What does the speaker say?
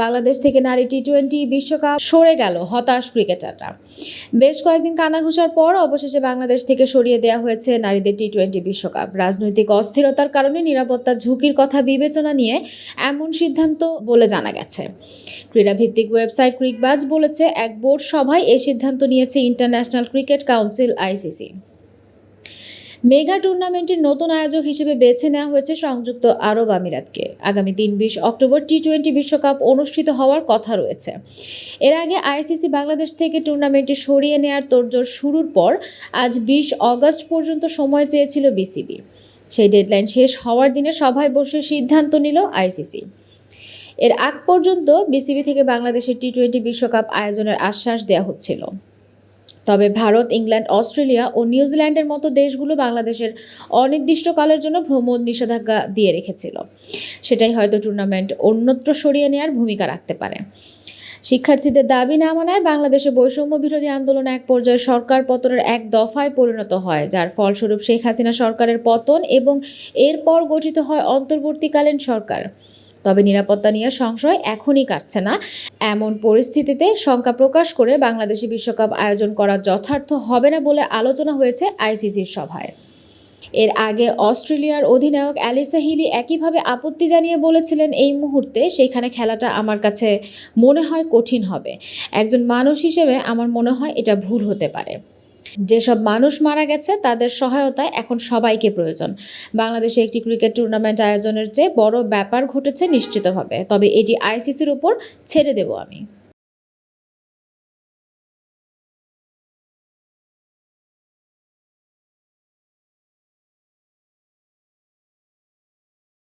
বাংলাদেশ থেকে নারী T twenty বিশ্বকাপ সরে গেল হতাশ ক্রিকেটাররা। বেশ কয়েকদিন কানাঘুষার পর অবশেষে বাংলাদেশ থেকে সরিয়ে দেওয়া হয়েছে নারীদের টি টোয়েন্টি বিশ্বকাপ। রাজনৈতিক অস্থিরতার কারণে নিরাপত্তার ঝুঁকির কথা বিবেচনা নিয়ে এমন সিদ্ধান্ত বলে জানা গেছে। ক্রীড়াভিত্তিক ওয়েবসাইট ক্রিকবাজ বলেছে, এক বোর্ড সভায় এই সিদ্ধান্ত নিয়েছে international cricket council ICC. Mega টুর্নামেন্টের নতুন আয়োজক হিসেবে বেছে নেওয়া হয়েছে সংযুক্ত আরব আমিরাতকে। আগামী তিন বিশ অক্টোবর টি টোয়েন্টি বিশ্বকাপ অনুষ্ঠিত হওয়ার কথা রয়েছে। এর আগে আইসিসি বাংলাদেশ থেকে টুর্নামেন্টটি সরিয়ে নেওয়ার তোড়জোড় শুরুর পর আজ বিশ অগস্ট পর্যন্ত সময় চেয়েছিল বিসিবি। সেই ডেডলাইন শেষ হওয়ার দিনে সভায় বসে সিদ্ধান্ত নিল আইসিসি। এর আগ পর্যন্ত বিসিবি থেকে বাংলাদেশের টি টোয়েন্টি বিশ্বকাপ আয়োজনের আশ্বাস দেওয়া হচ্ছিল। তবে ভারত, ইংল্যান্ড, অস্ট্রেলিয়া ও নিউজিল্যান্ডের মতো দেশগুলো বাংলাদেশের অনির্দিষ্টকালের জন্য ভ্রমণ নিষেধাজ্ঞা দিয়ে রেখেছিল। সেটাই হয়তো টুর্নামেন্ট অন্যত্র সরিয়ে নেওয়ার ভূমিকা রাখতে পারে। শিক্ষার্থীদের দাবি না মানায় বাংলাদেশে বৈষম্য বিরোধী আন্দোলন এক পর্যায়ে সরকার পতনের এক দফায় পরিণত হয়, যার ফলস্বরূপ শেখ হাসিনা সরকারের পতন এবং এরপর গঠিত হয় অন্তর্বর্তীকালীন সরকার। তবে নিরাপত্তা নিয়ে সংশয় এখনই কাটছে না। এমন পরিস্থিতিতে শঙ্কা প্রকাশ করে বাংলাদেশে বিশ্বকাপ আয়োজন করা যথার্থ হবে না বলে আলোচনা হয়েছে আইসিসির সভায়। এর আগে অস্ট্রেলিয়ার অধিনায়ক অ্যালিসা হিলি একইভাবে আপত্তি জানিয়ে বলেছিলেন, এই মুহূর্তে সেখানে খেলাটা আমার কাছে মনে হয় কঠিন হবে। একজন মানুষ হিসেবে আমার মনে হয় এটা ভুল হতে পারে। যেসব মানুষ মারা গেছে, তাদের সহায়তায় এখন সবাইকে প্রয়োজন। বাংলাদেশে একটি ক্রিকেট টুর্নামেন্ট আয়োজনের চেয়ে বড় ব্যাপার ঘটেছে নিশ্চিতভাবে। তবে এটি আইসিসির উপর ছেড়ে দেব আমি।